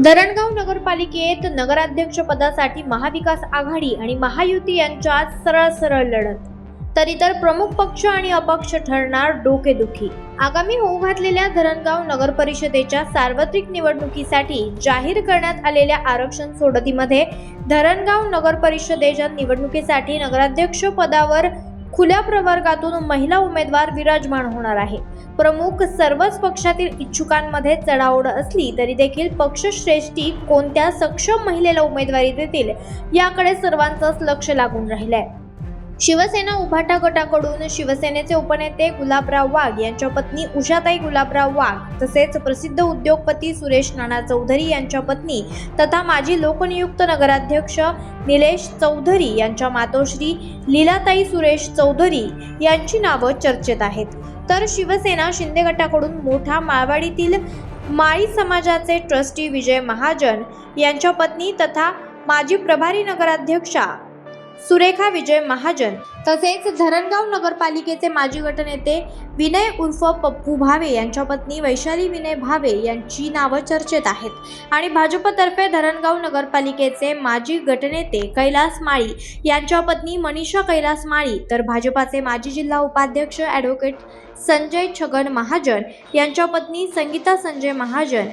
धरणगाव नगरपालिकेत नगराध्यक्षपदासाठी महाविकास आघाडी आणि महायुती यांच्यात सरळ सरळ लढत. तर इतर प्रमुख पक्ष आणि अपक्ष ठरणार डोकेदुखी. आगामी होऊ घातलेल्या धरणगाव नगर परिषदेच्या सार्वत्रिक निवडणुकीसाठी जाहीर करण्यात आलेल्या आरक्षण सोडतीमध्ये धरणगाव नगर परिषदेच्या निवडणुकीसाठी नगराध्यक्ष पदावर खुल्या प्रवर्गातून महिला उमेदवार विराजमान होणार आहे. प्रमुख सर्वच पक्षातील इच्छुकांमध्ये चढाओढ असली तरी देखील पक्षश्रेष्ठी कोणत्या सक्षम महिलेला उमेदवारी देतील याकडे सर्वांचंच लक्ष लागून राहिलंय. शिवसेना उभाटा गटाकडून शिवसेनेचे उपनेते गुलाबराव वाघ यांच्या पत्नी उषाताई गुलाबराव वाघ तसेच प्रसिद्ध उद्योगपती सुरेश नाना चौधरी यांच्या पत्नी तथा माजी लोकनियुक्त नगराध्यक्ष निलेश चौधरी यांच्या मातोश्री लीलाताई सुरेश चौधरी यांची नावं चर्चेत आहेत. तर शिवसेना शिंदे गटाकडून मोठा माळवाडीतील माळी समाजाचे ट्रस्टी विजय महाजन यांच्या पत्नी तथा माजी प्रभारी नगराध्यक्षा सुरेखा विजय महाजन तसेच धरणगाव नगरपालिकेचे माजी गटनेते विनय उर्फ पप्पू भावे यांच्या पत्नी वैशाली विनय भावे यांची नावं चर्चेत आहेत. आणि भाजपतर्फे धरणगाव नगरपालिकेचे माजी गटनेते कैलास माळी यांच्या पत्नी मनीषा कैलास माळी तर भाजपाचे माजी जिल्हा उपाध्यक्ष ॲडव्होकेट संजय छगन महाजन यांच्या पत्नी संगीता संजय महाजन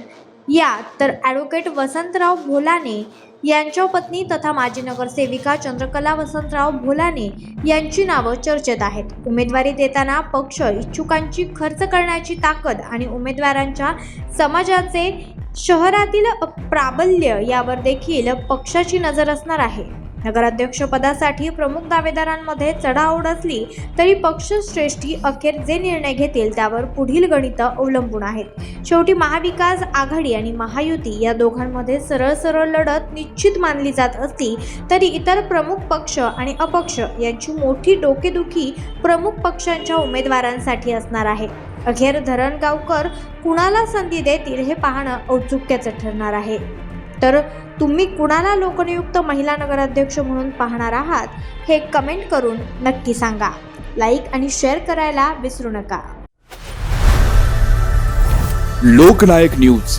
या तर ॲडव्होकेट वसंतराव भोलाने यांच्या पत्नी तथा माजी नगरसेविका चंद्रकला वसंतराव भोलाने यांची नावं चर्चेत आहेत. उमेदवारी देताना पक्ष इच्छुकांची खर्च करण्याची ताकद आणि उमेदवारांच्या समाजाचे शहरातील प्राबल्य यावर देखील पक्षाची नजर असणार आहे. नगराध्यक्षपदासाठी प्रमुख दावेदारांमध्ये चढाओढ असली तरी पक्षश्रेष्ठी अखेर जे निर्णय घेतील त्यावर पुढील गणितं अवलंबून आहेत. शेवटी महाविकास आघाडी आणि महायुती या दोघांमध्ये सरळ सरळ लढत निश्चित मानली जात असली तरी इतर प्रमुख पक्ष आणि अपक्ष यांची मोठी डोकेदुखी प्रमुख पक्षांच्या उमेदवारांसाठी असणार आहे. अखेर धरणगावकर कुणाला संधी देतील हे पाहणं औत्सुक्याचं ठरणार आहे. तर तुम्ही कुणाला लोकनियुक्त महिला नगराध्यक्ष म्हणून पाहणार आहात हे कमेंट करून नक्की सांगा. लाईक आणि शेअर करायला विसरू नका. लोकनायक न्यूज.